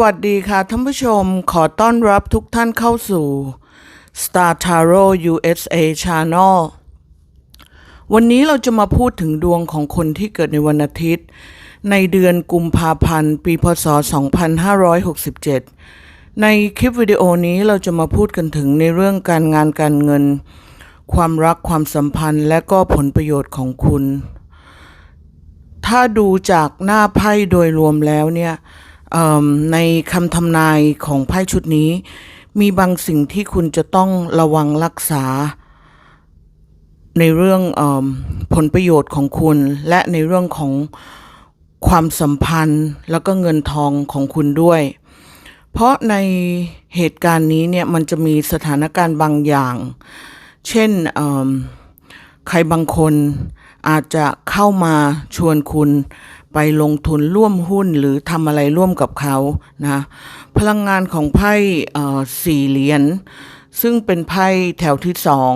วัสดีค่ะท่านผู้ชมขอต้อนรับทุกท่านเข้าสู่ Star Tarot USA Channel วันนี้เราจะมาพูดถึงดวงของคนที่เกิดในวันอาทิตย์ ในเดือนกุมภาพันธ์ ปีพศ 2567 ในคลิปวิดีโอนี้เราจะมาพูดกันถึงในเรื่องการงานการเงิน ความรักความสัมพันธ์ และก็ผลประโยชน์ของคุณ ถ้าดูจากหน้าไพ่โดยรวมแล้วเนี่ย ในคำทำนายของไพ่ชุดนี้ มีบางสิ่งที่คุณจะต้องระวังรักษา ในเรื่องอผลประโยชน์ของคุณ และในเรื่องของความสัมพันธ์แล้วก็เงินทองของคุณด้วย เพราะในเหตุการณ์นี้เนี่ยมันจะมีสถานการณ์บางอย่าง เช่นใครบางคนอาจจะเข้ามาชวนคุณ ไปลงทุนร่วมหุ้นหรือทำอะไรร่วมกับเขานะพลังงานของไพ่สี่เหรียญซึ่งเป็นไพ่แถวที่สอง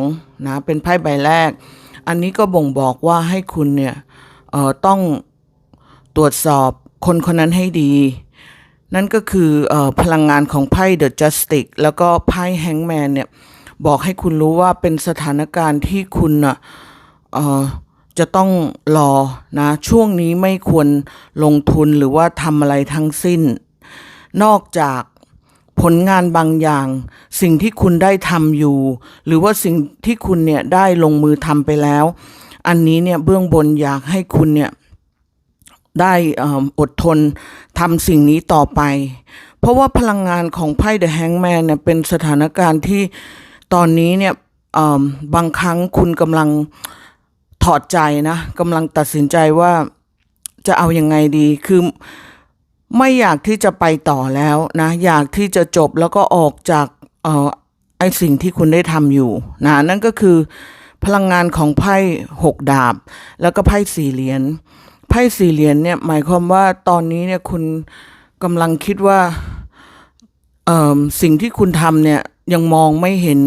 นะเป็นไพ่ใบแรก อันนี้ก็บ่งบอกว่าให้คุณเนี่ยต้องตรวจสอบคนคนนั้นให้ดี นั่นก็คืออพลังงานของไพ่ The Justice แล้วก็ไพ่ Hangman เนี่ยบอกให้คุณรู้ว่าเป็นสถานการณ์ที่คุณน่ะ จะต้องรอนะช่วงนี้ไม่ควรลงทุนหรือว่าทำอะไรทั้งสิ้น นอกจากผลงานบางอย่าง สิ่งที่คุณได้ทำอยู่ หรือว่าสิ่งที่คุณเนี่ยได้ลงมือทำไปแล้ว อันนี้เนี่ยเบื้องบนอยากให้คุณเนี่ยได้ออดทนทำสิ่งนี้ต่อไป เพราะว่าพลังงานของไพ่ The Hangman เนี่ยเป็นสถานการณ์ที่ตอนนี้เนี่ยบางครั้งคุณกำลัง ถอดใจนะกำลังตัดสินใจว่าจะเอายังไงดีคือไม่อยากที่จะไปต่อแล้วนะ อยากที่จะจบแล้วก็ออกจากเอ่อไอสิ่งที่คุณได้ทำอยู่นะนั่นก็คือพลังงานของไพ่หกดาบ แล้วก็ไพ่สี่เหรียญไพ่สี่เหรียญเนี่ยหมายความว่าตอนนี้เนี่ยคุณกำลังคิดว่าอ่อสิ่งที่คุณทำเนี่ย ยังมองไม่เห็น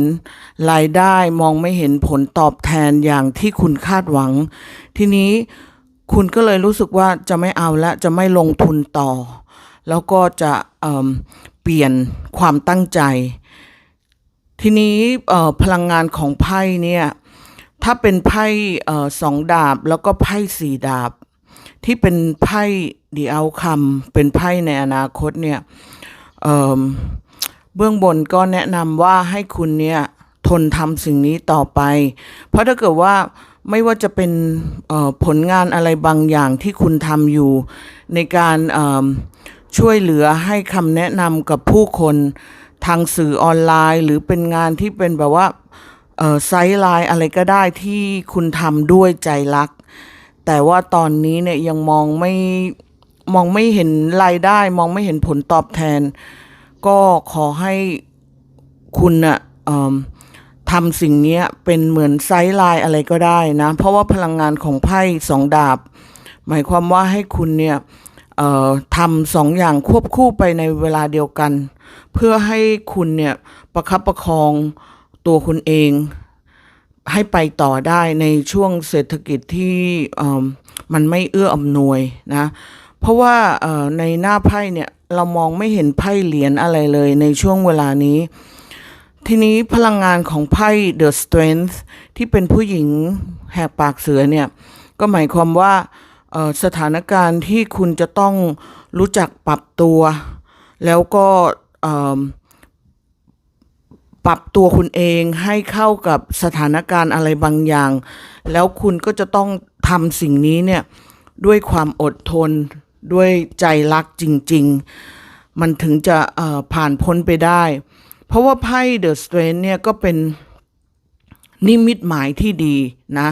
รายได้มองไม่เห็นผลตอบแทนอย่างที่คุณคาดหวัง ทีนี้คุณก็เลยรู้สึกว่าจะไม่เอาและจะไม่ลงทุนต่อ แล้วก็จะเเปลี่ยนความตั้งใจ ทีนี้พลังงานของไพ่เนี่ยถ้าเป็นไพ่สองดาบแล้วก็ไพ่สี่ดาบ ที่เป็นไพ่ดีเอาคำเป็นไพ่ในอนาคตเนี่ยเเบื้องบนก็แนะนำว่าให้คุณเนี่ยทนทำสิ่งนี้ต่อไป เพราะถ้าเกิดว่าไม่ว่าจะเป็นผลงานอะไรบางอย่างที่คุณทำอยู่ ในการช่วยเหลือให้คำแนะนำกับผู้คนทางสื่อออนไลน์ หรือเป็นงานที่เป็นแบบว่าไซต์ไลน์อะไรก็ได้ที่คุณทำด้วยใจรัก แต่ว่าตอนนี้เนี่ยยังมองไม่มองไม่เห็นรายได้ มองไม่เห็นผลตอบแทน ก็ขอให้คุณน่ะเอิ่มทำสิ่งนี้เป็นเหมือนไซต์ไลน์อะไรก็ได้นะ เพราะว่าพลังงานของไพ่สองดาบ หมายความว่าให้คุณเนี่ยทำสองอย่างควบคู่ไปในเวลาเดียวกัน เพื่อให้คุณเนี่ยประคับประคองตัวคุณเอง ให้ไปต่อได้ในช่วงเศรษฐกิจที่มันไม่เอื้ออำนวยนะ เพราะว่าในหน้าไพ่เนี่ย เรามองไม่เห็นไพ่เหรียญอะไรเลยในช่วงเวลานี้ ทีนี้พลังงานของไพ่ The Strength ที่เป็นผู้หญิงแหกปากเสือเนี่ย ก็หมายความว่าสถานการณ์ที่คุณจะต้องรู้จักปรับตัว แล้วก็ปรับตัวคุณเองให้เข้ากับสถานการณ์อะไรบางอย่าง แล้วคุณก็จะต้องทำสิ่งนี้เนี่ยด้วยความอดทน ด้วยใจรักจริง ๆ มันถึงจะผ่านพ้นไปได้ เพราะว่าไพ่เดอะสเตรนเนี่ยก็เป็นนิมิตหมายที่ดีนะ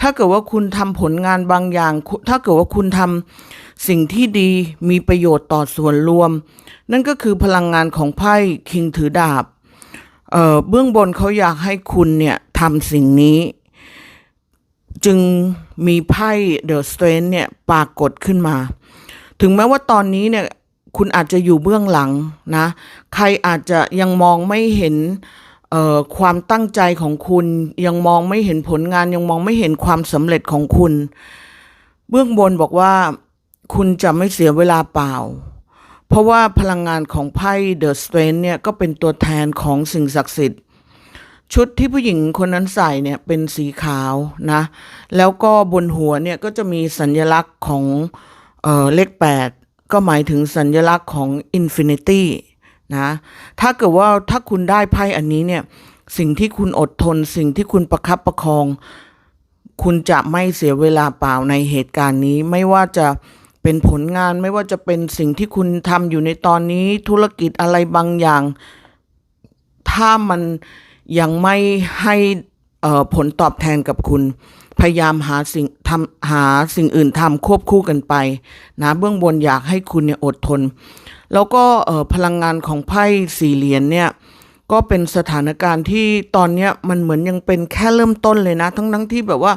ถ้าเกิดว่าคุณทำผลงานบางอย่าง ถ้าเกิดว่าคุณทำสิ่งที่ดีมีประโยชน์ต่อส่วนรวม นั่นก็คือพลังงานของไพ่คิงถือดาบเเบื้องบนเขาอยากให้คุณเนี่ยทำสิ่งนี้ จึงมีไพ่เดอะสเตรนเนี่ยปรากฏขึ้นมา ถึงแม้ว่าตอนนี้เนี่ยคุณอาจจะอยู่เบื้องหลังนะ ใครอาจจะยังมองไม่เห็นความตั้งใจของคุณ ยังมองไม่เห็นผลงาน ยังมองไม่เห็นความสำเร็จของคุณ เบื้องบนบอกว่าคุณจะไม่เสียเวลาเปล่า เพราะว่าพลังงานของไพ่เดอะสเตรนเนี่ยก็เป็นตัวแทนของสิ่งศักดิ์สิทธิ์ ชุดที่ผู้หญิงคนนั้นใส่เนี่ยเป็นสีขาวนะ แล้วก็บนหัวเนี่ยก็จะมีสัญลักษณ์ของ เออเลข 8 ก็หมายถึงสัญลักษณ์ของ Infinity นะ ถ้าเกิดว่าถ้าคุณได้ไพ่อันนี้เนี่ย สิ่งที่คุณอดทน สิ่งที่คุณประคับประคอง คุณจะไม่เสียเวลาเปล่าในเหตุการณ์นี้ ไม่ว่าจะเป็นผลงาน ไม่ว่าจะเป็นสิ่งที่คุณทำอยู่ในตอนนี้ ธุรกิจอะไรบางอย่าง ถ้ามันยังไม่ให้อ่อผลตอบแทนกับคุณ พยายามหาสิ่งทำหาสิ่งอื่นทำควบคู่กันไปนะเบื้องบนอยากให้คุณเนี่ยอดทน แล้วก็พลังงานของไพ่สี่เหรียญเนี่ยก็เป็นสถานการณ์ที่ตอนนี้มันเหมือนยังเป็นแค่เริ่มต้นเลยนะ ทั้งทั้งที่แบบว่า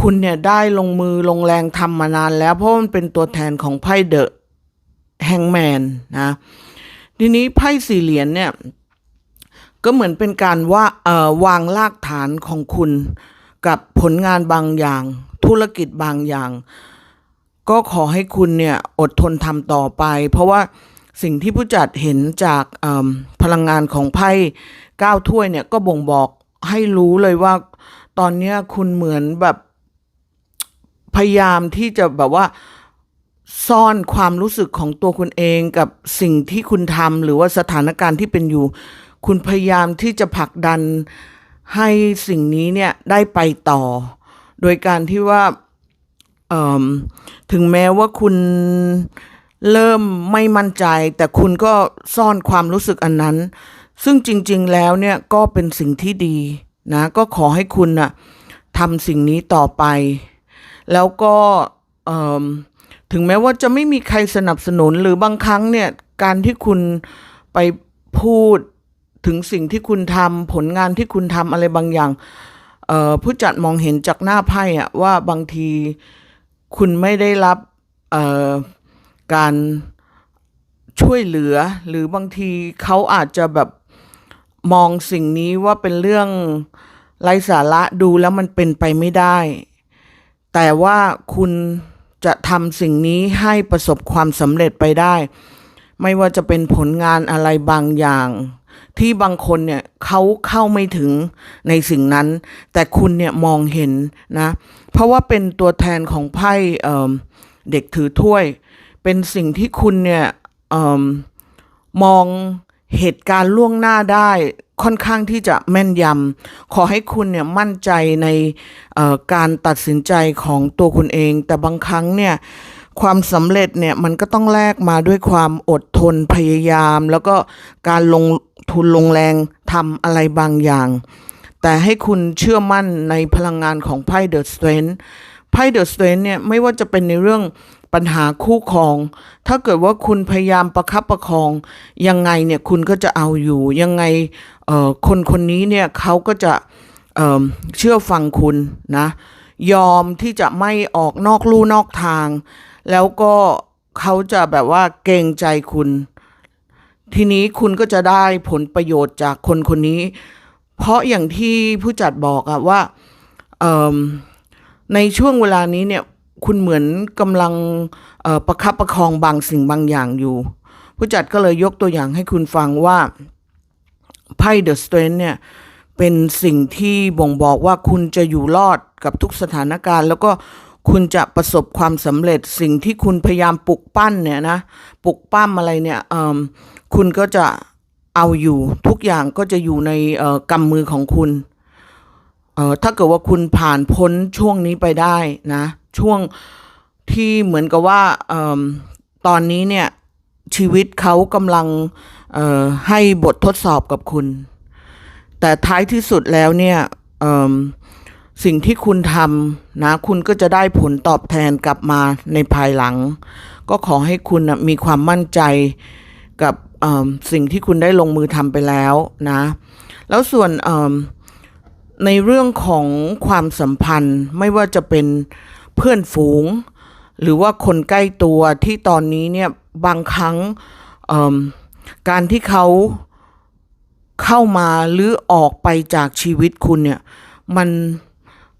คุณเนี่ยได้ลงมือลงแรงทำมานานแล้ว เพราะมันเป็นตัวแทนของไพ่เดอะแฮงแมนนะ ทีนี้ไพ่สี่เหรียญเนี่ย ก็เหมือนเป็นการว่าเอ่อวางรากฐานของคุณ กับผลงานบางอย่าง ธุรกิจบางอย่าง ก็ขอให้คุณเนี่ยอดทนทำต่อไป เพราะว่าสิ่งที่ผู้จัดเห็นจากพลังงานของไพ่เก้าถ้วยเนี่ยก็บ่งบอกให้รู้เลยว่า ตอนนี้คุณเหมือนแบบพยายามที่จะแบบว่าซ่อนความรู้สึกของตัวคุณเองกับสิ่งที่คุณทำหรือว่าสถานการณ์ที่เป็นอยู่ คุณพยายามที่จะผลักดัน ให้สิ่งนี้เนี่ยได้ไปต่อ โดยการที่ว่าถึงแม้ว่าคุณเริ่มไม่มั่นใจ แต่คุณก็ซ่อนความรู้สึกอันนั้น ซึ่งจริง ๆ แล้วเนี่ยก็เป็นสิ่งที่ดีนะก็ขอให้คุณน่ะทำสิ่งนี้ต่อไป แล้วก็ถึงแม้ว่าจะไม่มีใครสนับสนุนหรือบางครั้งเนี่ยการที่คุณไปพูด ถึงสิ่งที่คุณทำผลงานที่คุณทำอะไรบางอย่างเออผู้จัดมองเห็นจากหน้าไพ่อะว่าบางทีคุณไม่ได้รับการช่วยเหลือ หรือบางทีเขาอาจจะแบบมองสิ่งนี้ว่าเป็นเรื่องไร้สาระดูแล้วมันเป็นไปไม่ได้ แต่ว่าคุณจะทำสิ่งนี้ให้ประสบความสำเร็จไปได้ ไม่ว่าจะเป็นผลงานอะไรบางอย่าง ที่บางคนเนี่ยเขาเข้าไม่ถึงในสิ่งนั้น แต่คุณเนี่ยมองเห็นนะ เพราะว่าเป็นตัวแทนของไพ่เเด็กถือถ้วย เป็นสิ่งที่คุณเนี่ยอมมองเหตุการณ์ล่วงหน้าได้ค่อนข้างที่จะแม่นยำขอให้คุณเนี่ยมั่นใจในการตัดสินใจของตัวคุณเอง แต่บางครั้งเนี่ยความสำเร็จเนี่ยมันก็ต้องแลกมาด้วยความอดทนพยายาม แล้วก็การลง ทุนลงแรงทำอะไรบางอย่าง แต่ให้คุณเชื่อมั่นในพลังงานของไพ่เดอะสเตรนไพ่เดอะสเตรนเนี่ยไม่ว่าจะเป็นในเรื่องปัญหาคู่ครอง ถ้าเกิดว่าคุณพยายามประคับประคอง ยังไงเนี่ยคุณก็จะเอาอยู่ ยังไงเอ่อคนคนนี้เนี่ยเขาก็จะเอ่อเชื่อฟังคุณนะ ยอมที่จะไม่ออกนอกลู่นอกทาง แล้วก็เขาจะแบบว่าเกรงใจคุณ ทีนี้คุณก็จะได้ผลประโยชน์จากคนคนนี้ เพราะอย่างที่ผู้จัดบอกอะว่าในช่วงเวลานี้เนี่ยคุณเหมือนกำลังประคับประคองบางสิ่งบางอย่างอยู่ ผู้จัดก็เลยยกตัวอย่างให้คุณฟังว่าไพ่เดอะสเตรนเนี่ยเป็นสิ่งที่บ่งบอกว่าคุณจะอยู่รอดกับทุกสถานการณ์ แล้วก็ คุณจะประสบความสำเร็จสิ่งที่คุณพยายามปลุกปั้นเนี่ยนะปลุกปั้มอะไรเนี่ยคุณก็จะเอาอยู่ทุกอย่างก็จะอยู่ในกำมือของคุณถ้าเกิดว่าคุณผ่านพ้นช่วงนี้ไปได้นะช่วงที่เหมือนกับว่าเอิ่มตอนนี้เนี่ยชีวิตเขากำลังให้บททดสอบกับคุณ แต่ท้ายที่สุดแล้วเนี่ยอ สิ่งที่คุณทำนะคุณก็จะได้ผลตอบแทนกลับมาในภายหลัง ก็ขอให้คุณนะมีความมั่นใจกับสิ่งที่คุณได้ลงมือทำไปแล้วนะ แล้วส่วนในเรื่องของความสัมพันธ์ไม่ว่าจะเป็นเพื่อนฝูง หรือว่าคนใกล้ตัวที่ตอนนี้เนี่ยบางครั้งการที่เขาเข้ามาหรือออกไปจากชีวิตคุณเนี่ยมัน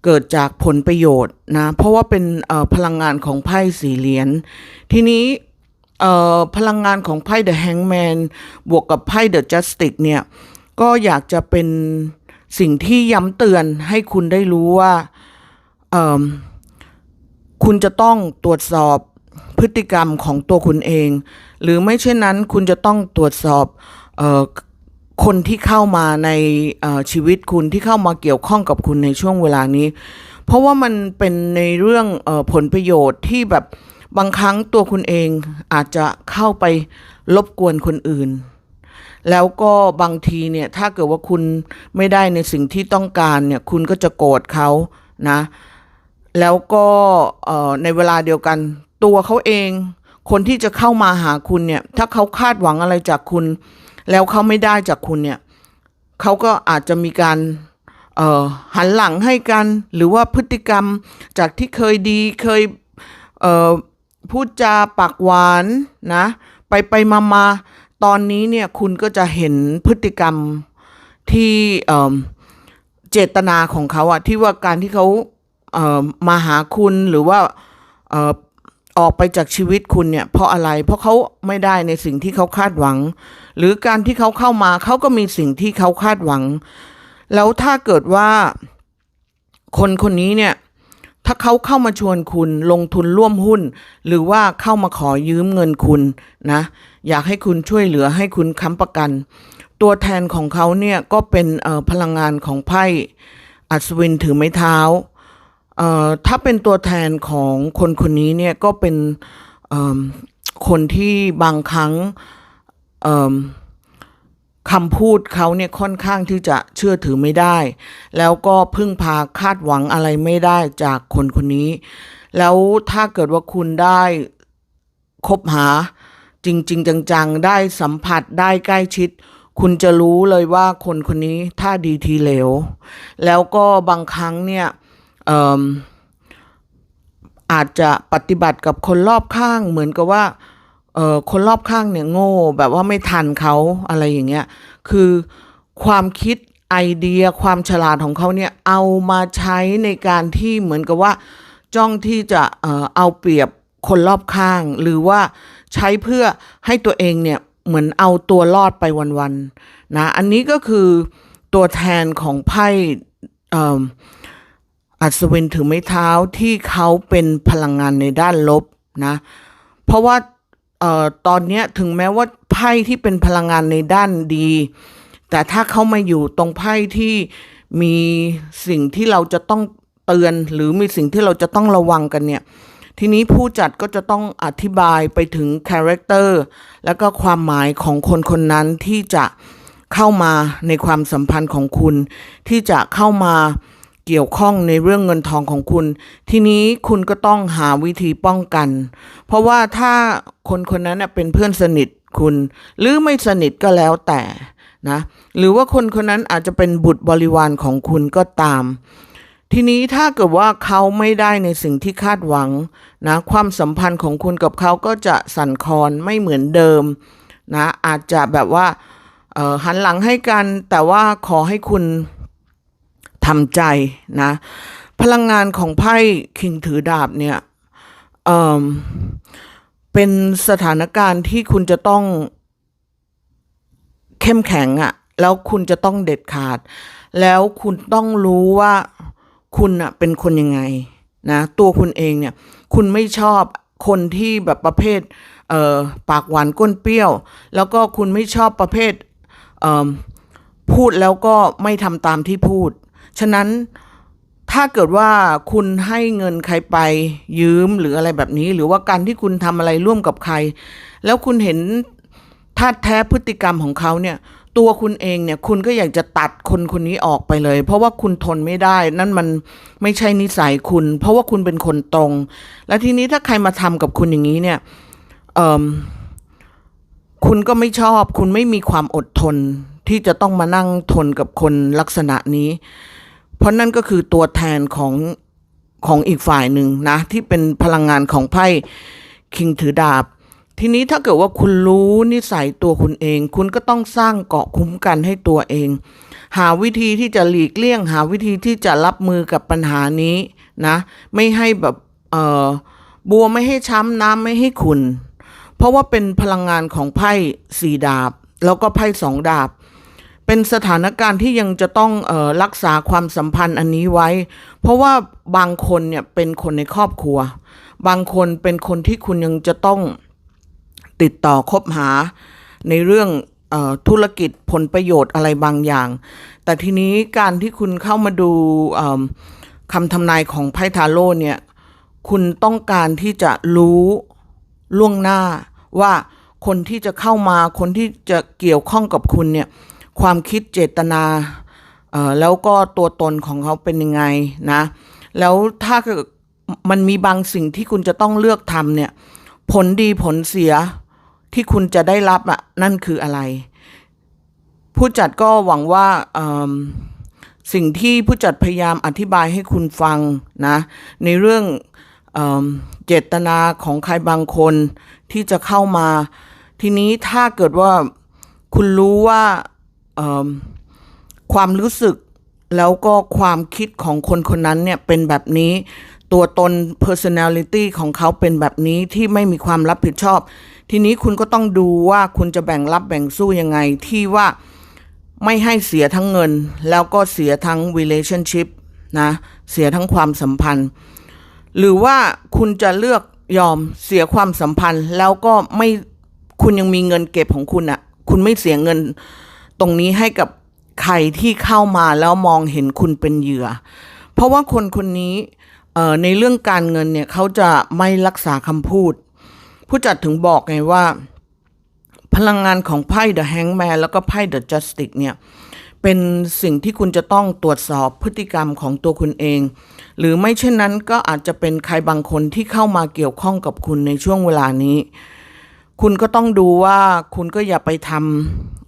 เกิดจากผลประโยชน์นะ เพราะว่าเป็นพลังงานของไพ่สีเหรียญ ทีนี้พลังงานของไพ่ The Hangman บวกกับไพ่ The Justice เนี่ย ก็อยากจะเป็นสิ่งที่ย้ำเตือนให้คุณได้รู้ว่าคุณจะต้องตรวจสอบพฤติกรรมของตัวคุณเอง หรือไม่เช่นนั้นคุณจะต้องตรวจสอบอ คนที่เข้ามาในชีวิตคุณที่เข้ามาเกี่ยวข้องกับคุณในช่วงเวลานี้ เพราะว่ามันเป็นในเรื่องอผลประโยชน์ที่แบบบางครั้งตัวคุณเองอาจจะเข้าไปรบกวนคนอื่น แล้วก็บางทีเนี่ยถ้าเกิดว่าคุณไม่ได้ในสิ่งที่ต้องการเนี่ยคุณก็จะโกรธเขานะ แล้วก็ในเวลาเดียวกันตัวเขาเอง คนที่จะเข้ามาหาคุณเนี่ยถ้าเขาคาดหวังอะไรจากคุณ แล้วเขาไม่ได้จากคุณเนี่ยเขาก็อาจจะมีการหันหลังให้กัน หรือว่าพฤติกรรมจากที่เคยดีเคยเพูดจาปากหวานนะ ไปไปมามาตอนนี้เนี่ยคุณก็จะเห็นพฤติกรรมที่เจตนาของเขาอะที่ว่าการที่เขาเมาหาคุณหรือว่า ออกไปจากชีวิตคุณเนี่ย เพราะอะไร เพราะเขาไม่ได้ในสิ่งที่เขาคาดหวัง หรือการที่เขาเข้ามาเขาก็มีสิ่งที่เขาคาดหวัง แล้วถ้าเกิดว่าคนคนนี้เนี่ย ถ้าเขาเข้ามาชวนคุณลงทุนร่วมหุ้น หรือว่าเข้ามาขอยืมเงินคุณนะ อยากให้คุณช่วยเหลือให้คุณค้ำประกัน ตัวแทนของเขาเนี่ยก็เป็นพลังงานของไพ่อัศวินถือไม้เท้า ถ้าเป็นตัวแทนของคนคนนี้เนี่ยก็เป็นคนที่บางครั้งคำพูดเขาเนี่ยค่อนข้างที่จะเชื่อถือไม่ได้ แล้วก็พึ่งพาคาดหวังอะไรไม่ได้จากคนคนนี้ แล้วถ้าเกิดว่าคุณได้คบหาจริงๆจังๆ ได้สัมผัสได้ใกล้ชิด คุณจะรู้เลยว่าคนคนนี้ท่าดีทีเหลว แล้วก็บางครั้งเนี่ย อาจจะปฏิบัติกับคนรอบข้างเหมือนกับว่าคนรอบข้างเนี่ยโง่แบบว่าไม่ทันเขาอะไรอย่างเงี้ยคือความคิดไอเดียความฉลาดของเขาเนี่ยเอามาใช้ในการที่เหมือนกับว่าจ้องที่จะเอาเปรียบคนรอบข้าง หรือว่าใช้เพื่อให้ตัวเองเนี่ยเหมือนเอาตัวรอดไปวันๆนะอันนี้ก็คือตัวแทนของไพ่ อัศวินถือไม้เท้าที่เขาเป็นพลังงานในด้านลบนะ เพราะว่าเอ่อตอนนี้ถึงแม้ว่าไพ่ที่เป็นพลังงานในด้านดี แต่ถ้าเขามาอยู่ตรงไพ่ที่มีสิ่งที่เราจะต้องเตือนหรือมีสิ่งที่เราจะต้องระวังกันเนี่ย ทีนี้ผู้จัดก็จะต้องอธิบายไปถึงคาแรคเตอร์แล้วก็ความหมายของคนคนนั้นที่จะเข้ามาในความสัมพันธ์ของคุณ ที่จะเข้ามา เกี่ยวข้องในเรื่องเงินทองของคุณ ทีนี้คุณก็ต้องหาวิธีป้องกัน เพราะว่าถ้าคนคนนั้นเป็นเพื่อนสนิทคุณ หรือไม่สนิทก็แล้วแต่นะหรือว่าคนคนนั้นอาจจะเป็นบุตรบริวารของคุณก็ตาม ทีนี้ถ้าเกิดว่าเขาไม่ได้ในสิ่งที่คาดหวังนะความสัมพันธ์ของคุณกับเขาก็จะสั่นคลอนไม่เหมือนเดิมนะอาจจะแบบว่าหันหลังให้กันแต่ว่าขอให้คุณ ทำใจนะ พลังงานของไพ่คิงถือดาบเนี่ยเเป็นสถานการณ์ที่คุณจะต้องเข้มแข็งอะ่ะแล้วคุณจะต้องเด็ดขาด แล้วคุณต้องรู้ว่าคุณอะเป็นคนยังไงนะ ตัวคุณเองเนี่ย คุณไม่ชอบคนที่แบบประเภทเอ่อปากหวานก้นเปรี้ยว แล้วก็คุณไม่ชอบประเภทเอ่อพูดแล้วก็ไม่ทำตามที่พูด ฉะนั้นถ้าเกิดว่าคุณให้เงินใครไปยืมหรืออะไรแบบนี้ หรือว่าการที่คุณทำอะไรร่วมกับใคร แล้วคุณเห็นท่าแท้พฤติกรรมของเขาเนี่ย ตัวคุณเองเนี่ย คุณก็อยากจะตัดคนคนนี้ออกไปเลย เพราะว่าคุณทนไม่ได้ นั่นมันไม่ใช่นิสัยคุณ เพราะว่าคุณเป็นคนตรง และทีนี้ถ้าใครมาทำกับคุณอย่างนี้เนี่ยคุณก็ไม่ชอบ คุณไม่มีความอดทนที่จะต้องมานั่งทนกับคนลักษณะนี้ เพราะนั่นก็คือตัวแทนของของอีกฝ่ายหนึ่งนะ ที่เป็นพลังงานของไพ่คิงถือดาบ ทีนี้ถ้าเกิดว่าคุณรู้นิสัยตัวคุณเอง คุณก็ต้องสร้างเกาะคุ้มกันให้ตัวเอง หาวิธีที่จะหลีกเลี่ยง หาวิธีที่จะรับมือกับปัญหานี้นะ ไม่ให้แบบเอ่อบัวไม่ให้ช้ำน้ำไม่ให้ขุนเพราะว่าเป็นพลังงานของไพ่สี่ดาบ แล้วก็ไพ่สองดาบ เป็นสถานการณ์ที่ยังจะต้องออรักษาความสัมพันธ์อันนี้ไว้ เพราะว่าบางคนเนี่ยเป็นคนในครอบครัว บางคนเป็นคนที่คุณยังจะต้องติดต่อคบหาในเรื่องออธุรกิจผลประโยชน์อะไรบางอย่าง แต่ทีนี้การที่คุณเข้ามาดูคำทำนายของไพ่ทาโร่เนี่ยคุณต้องการที่จะรู้ล่วงหน้าว่าคนที่จะเข้ามาคนที่จะเกี่ยวข้องกับคุณเนี่ย ความคิดเจตนาแล้วก็ตัวตนของเขาเป็นยังไงนะ แล้วถ้าเกิดมันมีบางสิ่งที่คุณจะต้องเลือกทำเนี่ย ผลดีผลเสียที่คุณจะได้รับอะนั่นคืออะไร ผู้จัดก็หวังว่าสิ่งที่ผู้จัดพยายามอธิบายให้คุณฟังนะ ในเรื่องเอเจตนาของใครบางคนที่จะเข้ามา ทีนี้ถ้าเกิดว่าคุณรู้ว่า ความรู้สึกแล้วก็ความคิดของคนคนนั้นเนี่ยเป็นแบบนี้ ตัวตน personality ของเขาเป็นแบบนี้ที่ไม่มีความรับผิดชอบ ทีนี้คุณก็ต้องดูว่าคุณจะแบ่งรับแบ่งสู้ยังไงที่ว่าไม่ให้เสียทั้งเงิน แล้วก็เสียทั้ง relationship นะ เสียทั้งความสัมพันธ์ หรือว่าคุณจะเลือกยอมเสียความสัมพันธ์ แล้วก็ไม่คุณยังมีเงินเก็บของคุณอะคุณไม่เสียเงิน ตรงนี้ให้กับใครที่เข้ามาแล้วมองเห็นคุณเป็นเหยื่อ เพราะว่าคนคนนี้ในเรื่องการเงินเนี่ยเขาจะไม่รักษาคำพูด ผู้จัดถึงบอกไงว่า พลังงานของไพ่ The Hangman แล้วก็ไพ่ The Justice เนี่ยเป็นสิ่งที่คุณจะต้องตรวจสอบพฤติกรรมของตัวคุณเอง หรือไม่เช่นนั้นก็อาจจะเป็นใครบางคนที่เข้ามาเกี่ยวข้องกับคุณในช่วงเวลานี้ คุณก็ต้องดูว่าคุณก็อย่าไปทำ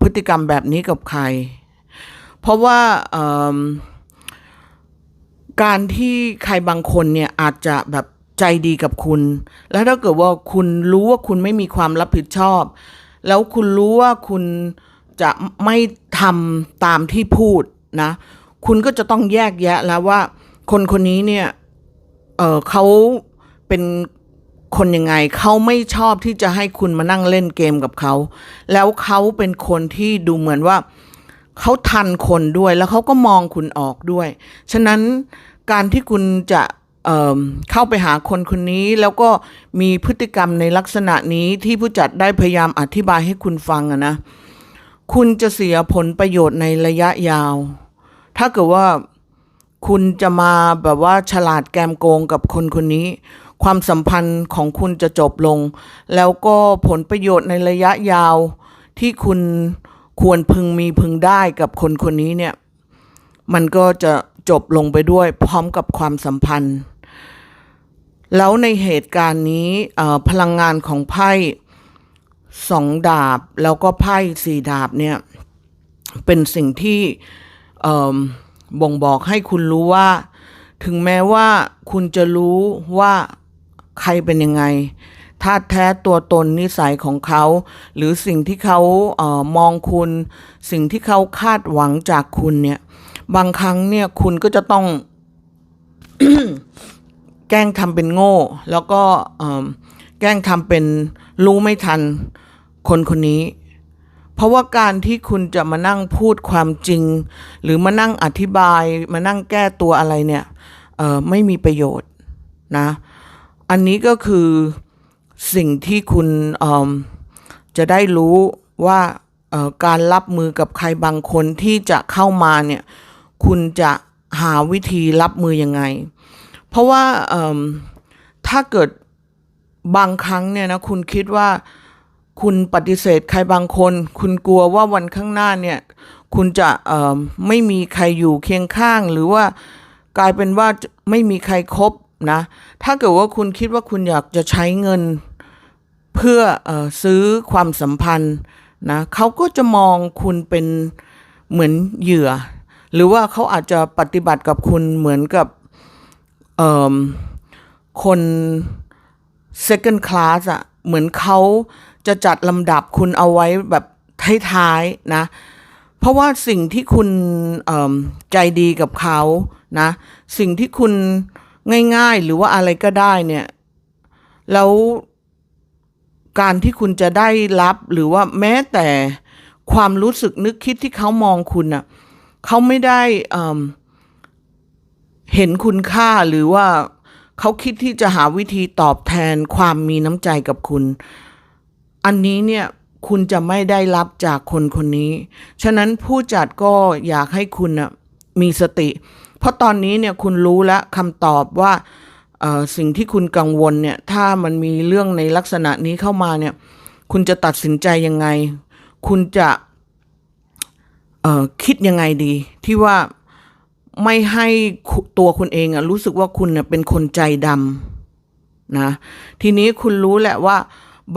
พฤติกรรมแบบนี้กับใคร เพราะว่าการที่ใครบางคนเนี่ยอาจจะแบบใจดีกับคุณ แล้วถ้าเกิดว่าคุณรู้ว่าคุณไม่มีความรับผิดชอบ แล้วคุณรู้ว่าคุณจะไม่ทำตามที่พูดนะ คุณก็จะต้องแยกแยะแล้วว่า คนคนนี้เนี่ย เออเขาเป็น คนยังไงเขาไม่ชอบที่จะให้คุณมานั่งเล่นเกมกับเขา แล้วเขาเป็นคนที่ดูเหมือนว่าเขาทันคนด้วยแล้วเขาก็มองคุณออกด้วย ฉะนั้นการที่คุณจะเเข้าไปหาคนคนนี้แล้วก็มีพฤติกรรมในลักษณะนี้ที่ผู้จัดได้พยายามอธิบายให้คุณฟังนะ คุณจะเสียผลประโยชน์ในระยะยาว ถ้าเกิดว่าคุณจะมาแบบว่าฉลาดแกมโกงกับคนคนนี้ ความสัมพันธ์ของคุณจะจบลง แล้วก็ผลประโยชน์ในระยะยาวที่คุณควรพึงมีพึงได้กับคนคนนี้เนี่ย มันก็จะจบลงไปด้วยพร้อมกับความสัมพันธ์ แล้วในเหตุการณ์นี้พลังงานของไพ่สองดาบแล้วก็ไพ่สี่ดาบเนี่ย เป็นสิ่งที่บ่งบอกให้คุณรู้ว่า ถึงแม้ว่าคุณจะรู้ว่า ใครเป็นยังไงธาตุแท้ตัวตนนิสัยของเขา หรือสิ่งที่เขาเออมองคุณ สิ่งที่เขาคาดหวังจากคุณเนี่ย บางครั้งเนี่ยคุณก็จะต้อง แกล้งทำเป็นโง่ แล้วก็แกล้งทำเป็นรู้ไม่ทันคนคนนี้ เพราะว่าการที่คุณจะมานั่งพูดความจริง หรือมานั่งอธิบาย มานั่งแก้ตัวอะไรเนี่ยไม่มีประโยชน์นะ อันนี้ก็คือสิ่งที่คุณจะได้รู้ว่าการรับมือกับใครบางคนที่จะเข้ามาเนี่ย คุณจะหาวิธีรับมือยังไง เพราะว่าถ้าเกิดบางครั้งเนี่ยนะคุณคิดว่าคุณปฏิเสธใครบางคน คุณกลัวว่าวันข้างหน้าเนี่ย คุณจะไม่มีใครอยู่เคียงข้างหรือว่ากลายเป็นว่าไม่มีใครครบ นะ ถ้าเกิดว่าคุณคิดว่าคุณอยากจะใช้เงินเพื่ออซื้อความสัมพันธ์นะเขาก็จะมองคุณเป็นเหมือนเหยื่อ หรือว่าเขาอาจจะปฏิบัติกับคุณเหมือนกับคน second class อะเหมือนเขาจะจัดลำดับคุณเอาไว้แบบท้ายๆนะ เพราะว่าสิ่งที่คุณใจดีกับเขานะ สิ่งที่คุณ ง่ายๆ หรือว่าอะไรก็ได้เนี่ย แล้วการที่คุณจะได้รับหรือว่าแม้แต่ความรู้สึกนึกคิดที่เขามองคุณน่ะเขาไม่ได้เอิ่มเห็นคุณค่าหรือว่าเขาคิดที่จะหาวิธีตอบแทนความมีน้ำใจกับคุณ อันนี้เนี่ยคุณจะไม่ได้รับจากคนคนนี้ ฉะนั้นผู้จัดก็อยากให้คุณน่ะมีสติ เพราะตอนนี้เนี่ยคุณรู้แล้วคำตอบว่าสิ่งที่คุณกังวลเนี่ยถ้ามันมีเรื่องในลักษณะนี้เข้ามาเนี่ยคุณจะตัดสินใจยังไง คุณจะคิดยังไงดี ที่ว่าไม่ให้ตัวคุณเองอะรู้สึกว่าคุณเเป็นคนใจดำนะทีนี้คุณรู้แหละว่า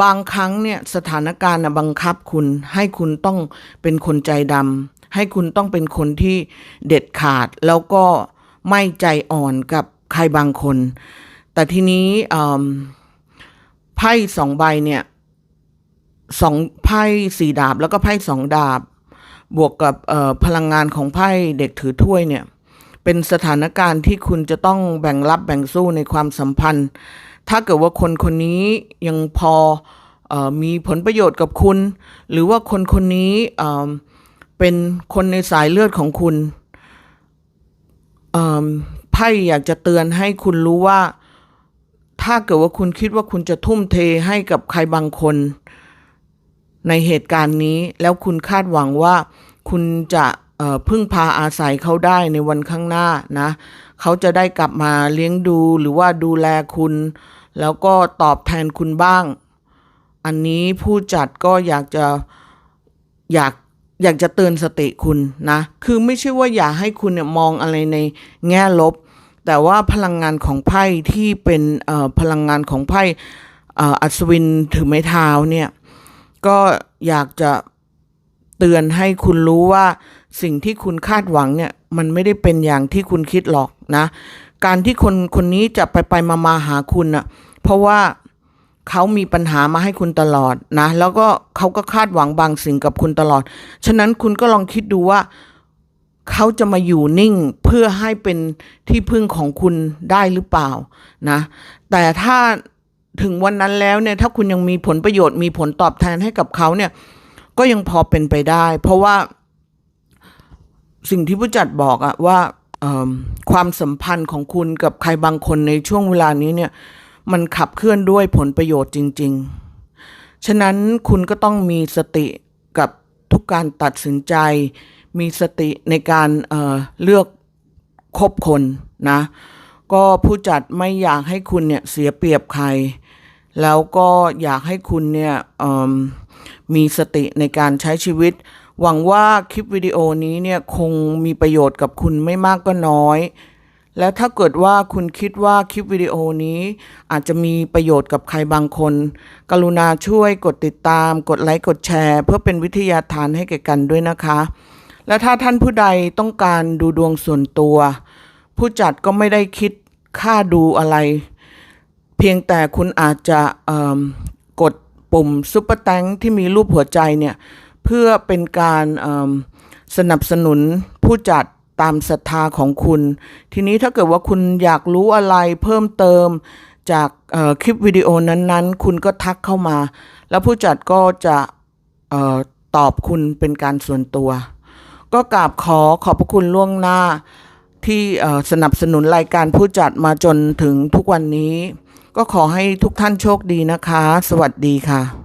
บางครั้งเนี่ยสถานการณ์บังคับคุณให้คุณต้องเป็นคนใจดำ ให้คุณต้องเป็นคนที่เด็ดขาดแล้วก็ไม่ใจอ่อนกับใครบางคน แต่ทีนี้ไพ่สองใบเนี่ยสองไพ่สี่ดาบแล้วก็ไพ่สองดาบ บวกกับพลังงานของไพ่เด็กถือถ้วยเนี่ย เป็นสถานการณ์ที่คุณจะต้องแบ่งรับแบ่งสู้ในความสัมพันธ์ ถ้าเกิดว่าคนคนนี้ยังพอออมีผลประโยชน์กับคุณ หรือว่าคนคนนี้ เป็นคนในสายเลือดของคุณไพ่อยากจะเตือนให้คุณรู้ว่า ถ้าเกิดว่าคุณคิดว่าคุณจะทุ่มเทให้กับใครบางคน ในเหตุการณ์นี้ แล้วคุณคาดหวังว่า คุณจะพึ่งพาอาศัยเขาได้ในวันข้างหน้านะ เขาจะได้กลับมาเลี้ยงดูหรือว่าดูแลคุณ แล้วก็ตอบแทนคุณบ้าง อันนี้ผู้จัดก็อยากจะอยาก อยากจะเตือนสติคุณนะ คือไม่ใช่ว่าอยากให้คุณเนี่ยมองอะไรในแง่ลบ แต่ว่าพลังงานของไพ่ที่เป็นพลังงานของไพ่อัศวินถือไม้เท้าเนี่ย ก็อยากจะเตือนให้คุณรู้ว่าสิ่งที่คุณคาดหวังเนี่ย มันไม่ได้เป็นอย่างที่คุณคิดหรอกนะ การที่คนคนนี้จะไปไปมามาหาคุณน่ะเพราะว่า เขามีปัญหามาให้คุณตลอดนะ แล้วก็เขาก็คาดหวังบางสิ่งกับคุณตลอด ฉะนั้นคุณก็ลองคิดดูว่า เขาจะมาอยู่นิ่งเพื่อให้เป็นที่พึ่งของคุณได้หรือเปล่านะ แต่ถ้าถึงวันนั้นแล้วเนี่ย ถ้าคุณยังมีผลประโยชน์มีผลตอบแทนให้กับเขาเนี่ย ก็ยังพอเป็นไปได้ เพราะว่า สิ่งที่ผู้จัดบอกอะว่าความสัมพันธ์ของคุณกับใครบางคนในช่วงเวลานี้เนี่ย มันขับเคลื่อนด้วยผลประโยชน์จริง ๆ ฉะนั้นคุณก็ต้องมีสติกับทุกการตัดสินใจ มีสติในการเเลือกคบคนนะ ก็ผู้จัดไม่อยากให้คุณเนี่ยเสียเปรียบใคร แล้วก็อยากให้คุณเนี่ยมีสติในการใช้ชีวิต หวังว่าคลิปวิดีโอนี้เนี่ยคงมีประโยชน์กับคุณไม่มากก็น้อย แล้วถ้าเกิดว่าคุณคิดว่าคลิปวิดีโอนี้ อาจจะมีประโยชน์กับใครบางคน กรุณาช่วยกดติดตาม กดไลค์กดแชร์ เพื่อเป็นวิทยาทานให้แก่กันด้วยนะคะ และถ้าท่านผู้ใดต้องการดูดวงส่วนตัว ผู้จัดก็ไม่ได้คิดค่าดูอะไร เพียงแต่คุณอาจจะกดปุ่มซุปเปอร์แตงที่มีรูปหัวใจเนี่ย เพื่อเป็นการสนับสนุนผู้จัด ตามศรัทธาของคุณ ทีนี้ถ้าเกิดว่าคุณอยากรู้อะไรเพิ่มเติมจากคลิปวิดีโอนั้นๆ คุณก็ทักเข้ามา แล้วผู้จัดก็จะออตอบคุณเป็นการส่วนตัว ก็กราบขอขอบพระคุณล่วงหน้าที่สนับสนุนรายการผู้จัดมาจนถึงทุกวันนี้ ก็ขอให้ทุกท่านโชคดีนะคะ สวัสดีค่ะ